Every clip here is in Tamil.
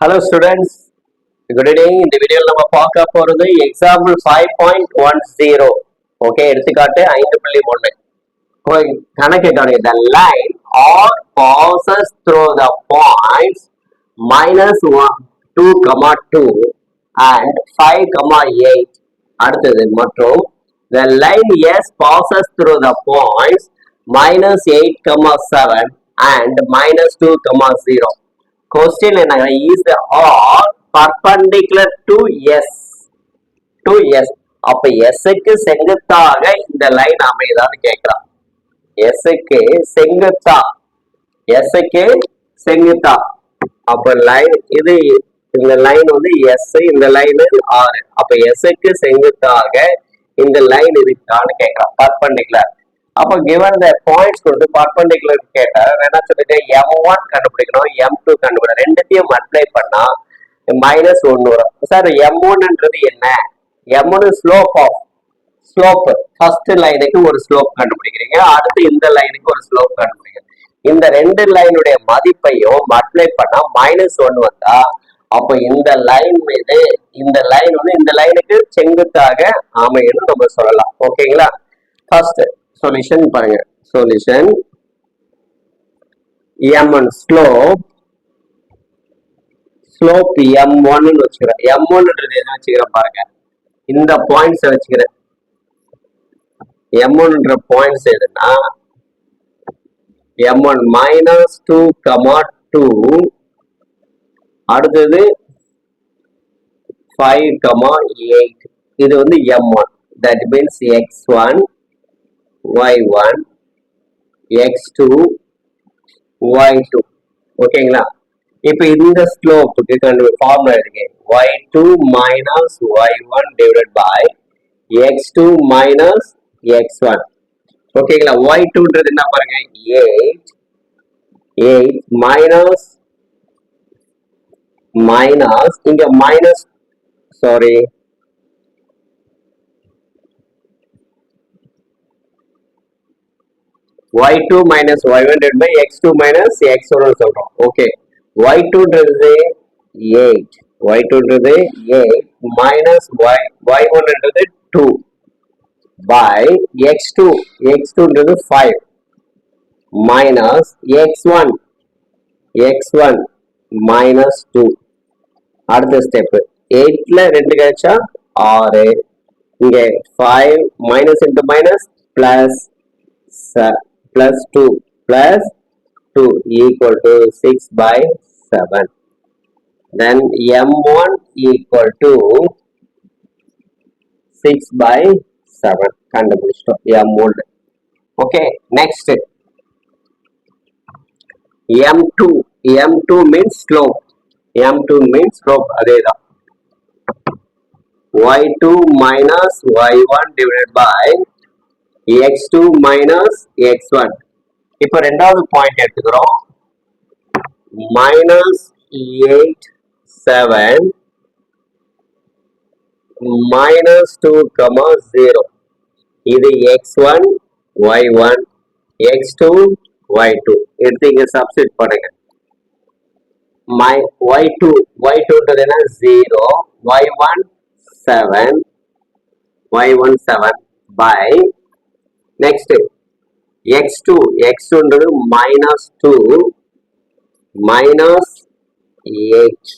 ஹலோ ஸ்டூடெண்ட்ஸ் குட் ஈவினிங் இந்த வீடியோவில் நம்ம பார்க்க போறது example five point one zero okay எடுத்துக்காட்டு ஐந்து புள்ளி ஒன்று கணக்கு கவனிங்க the line R passes through the points minus one two comma two and five comma eight அடுத்தது மற்றும் the line S passes through the points minus eight comma seven and minus two comma zero question என்ன is R perpendicular to S to S அப்ப எஸ்க்கு செங்குத்தாக இந்த லைன் அமையுதான்னு கேட்கிறான் எஸ்க்கு செங்குத்தா? எஸ்க்கு செங்குத்தா? அப்ப லைன் இது இந்த லைன் வந்து எஸ் இந்த லைன் ஆறு. அப்ப எஸ்க்கு செங்குத்தாக இந்த லைன் இருக்கான்னு கேட்கறான் பர்பண்டிகுலர் அப்ப கிவன் த பாயிண்ட்ஸ் கொடுத்து பர்பண்டிகுலர் கேட்டா என்ன சொல்லிட்டேன்? எம் ஒன் கண்டுபிடிக்கணும் எம் டூ கண்டுபிடிக்கணும். ரெண்டுத்தையும் அப்ளை பண்ணா மைனஸ் ஒன்னு வரும். சார் எம் ஒன்ன்றது என்ன? M one slope of slope first லைனுக்கு ஒரு ஸ்லோப் கண்டுபிடிக்கிறீங்க. அடுத்து இந்த லைனுக்கு ஒரு ஸ்லோப் கண்டுபிடிக்கிறீங்க. இந்த ரெண்டு லைனுடைய மதிப்பையும் அப்ளை பண்ணா மைனஸ் ஒன் வந்தா அப்போ இந்த லைன் மீது இந்த லைன் வந்து இந்த லைனுக்கு செங்குத்தாக அமையணும் நம்ம சொல்லலாம். ஓகேங்களா ஃபர்ஸ்ட் சொல்யூஷன் பாருங்க. Solution M one slope slope M ஒன்னு வச்சுக்கிறேன். எம் ஒன்ன்றது எது வச்சுக்கிறேன் பாருங்க. இந்த பாயிண்ட்ஸ் வச்சுக்கிறேன். எம் ஒன்ன்ற பாயிண்ட்ஸ் எதுனா M one minus two comma two அடுத்தது ஃபைவ் கமா எயிட் இது வந்து M one that means X one Y one X two Y two ஓகேங்களா இப்போ இந்த ஸ்லோப்புக்கு கண்டு ஃபார்முலா இருக்கு Y two minus Y one divided by X two minus X one ஓகேங்களா ஒய் டூன்றது என்ன பாருங்க எயிட் எயிட் மைனஸ் மைனஸ் இங்க minus sorry y2 minus y1 divided by x2 minus x1 னு சொல்றோம் okay y2ன்றது 8 y2ன்றது 8 minus y y1ன்றது 2 by x2 x2ன்றது 5 minus x1 x1 minus 2 அடுத்த ஸ்டெப் 8ல ரெண்டு கழிச்சா 6 இங்க 5 minus into minus plus plus 2 plus 2 equal to 6 by 7 then m1 equal to 6 by 7 கண்டுபிடிச்சிட்டோம் m1 okay next m2 m2 means slope m2 means slope அதேதான் y2 minus y1 divided by x2 minus x1 இப்போ ரெண்டாவது பாயிண்ட் எடுத்துக்கிறோம் minus eight seven minus two comma zero இது X one Y one X two Y two எடுத்து இங்க சப்ஸ்டிட் பண்ணுங்க மை ஒய் டூ ஒய் டூன்றது என்ன zero Y one seven Y one seven by next X two X டூன்றது minus two minus eight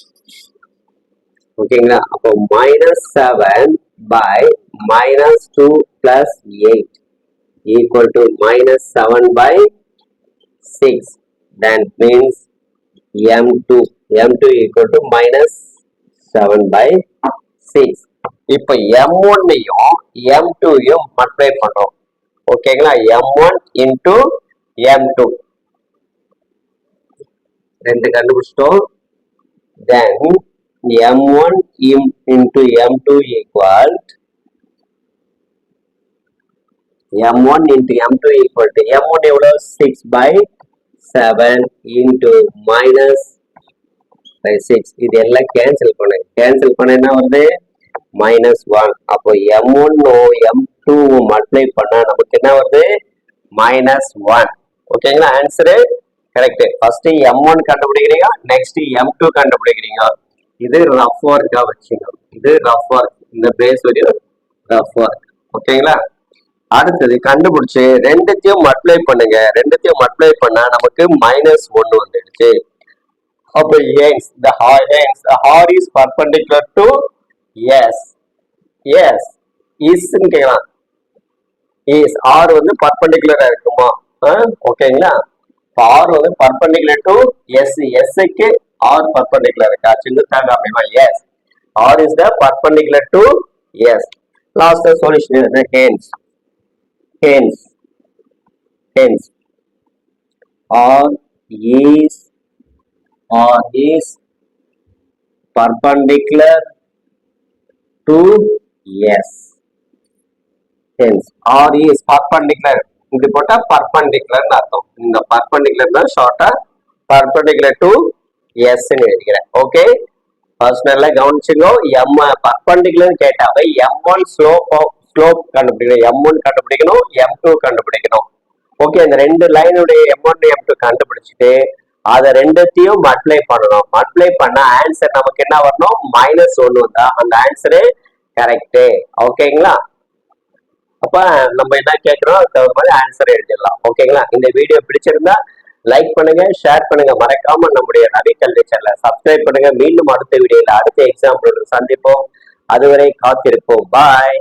ஓகேங்களா அப்போ minus seven by minus two plus eight equal to minus seven by six that means M two M two equal to minus seven by six இப்போ எம் ஒன்னையும் எம் டூயும் மல்டிப்ளை பண்றோம் ஓகேங்களா M one into M two ரெண்டு கண்டுபிடிச்சிட்டோம். Then M one into M two equal M one into M two equal to M one எவ்வளோ? Six by seven into minus by six இது எல்லாம் கேன்சல் பண்ணுங்க கேன்சல் பண்ண என்ன வருது? மைனஸ் ஒன் அப்போ எம் ஒன்னும் எம் டூவும் மல்டிப்ளை பண்ணா நமக்கு என்ன வருது? மைனஸ் ஒன் ஓகேங்களா answer correct first M one கண்டுபிடிக்கிறீங்க next M two கண்டுபிடிக்கிறீங்க. இது ரஃப் ஒர்க்கா வச்சுங்க இது ரஃப் ஒர்க் இந்த பேஸ் வரையும் ரஃப் ஒர்க் ஓகேங்களா அடுத்தது கண்டுபிடிச்சு ரெண்டுத்தையும் மல்டிப்ளை பண்ணுங்க. ரெண்டுத்தையும் மல்டிப்ளை பண்ணா நமக்கு மைனஸ் ஒன்னு வந்துடுச்சு. அப்ப hence the hence the R is perpendicular to S S இஸ்ன்னு கேட்கலாம். இஸ் ஆர் வந்து பர்பெண்டிகுலரா இருக்குமா ஓகேங்களா ஆர் வந்து பர்பெண்டிகுலர் டு எஸ் எஸ்க்கு ஆர் பர்பெண்டிகுலர் இருக்கா சின்னதாக அப்படின்னா S R is the perpendicular to S last solution hence hence hence R is R is perpendicular to S. Hence R is perpendicular இப்படி போட்டா பர்பண்டிகுலர்னு அர்த்தம். இந்த perpendicular ஷார்ட்டா பர்பண்டிகுலர் டு S எழுதிக்கிறேன். ஓகே ஃபர்ஸ்ட் நல்லா கவனிச்சுங்க எம் பர்பண்டிகுலர் கேட்டாவே எம் ஒன் ஸ்லோப் ஸ்லோப் கண்டுபிடிக்கணும். எம் ஒன் கண்டுபிடிக்கணும் எம் டூ கண்டுபிடிக்கணும். ஓகே இந்த ரெண்டு லைனுடைய எம் ஒன் எம் டூ கண்டுபிடிச்சிட்டு அதை ரெண்டுத்தையும் மல்டிப்ளை பண்ணணும். மல்டிப்ளை பண்ணா ஆன்சர் நமக்கு என்ன வரணும்? மைனஸ் ஒன்னு வந்தா. அந்த ஆன்சரு கரெக்டு ஓகேங்களா அப்ப நம்ம என்ன கேட்கிறோம் அதுக்கு தகுந்த மாதிரி ஆன்சர் எழுதிடலாம். ஓகேங்களா இந்த வீடியோ பிடிச்சிருந்தா லைக் பண்ணுங்க ஷேர் பண்ணுங்க. மறக்காம நம்முடைய ரவி கல்வி சேனலை சப்ஸ்கிரைப் பண்ணுங்க. மீண்டும் அடுத்த வீடியோல அடுத்த எக்ஸாம்பிள் சந்திப்போம். அதுவரை காத்திருப்போம். பாய்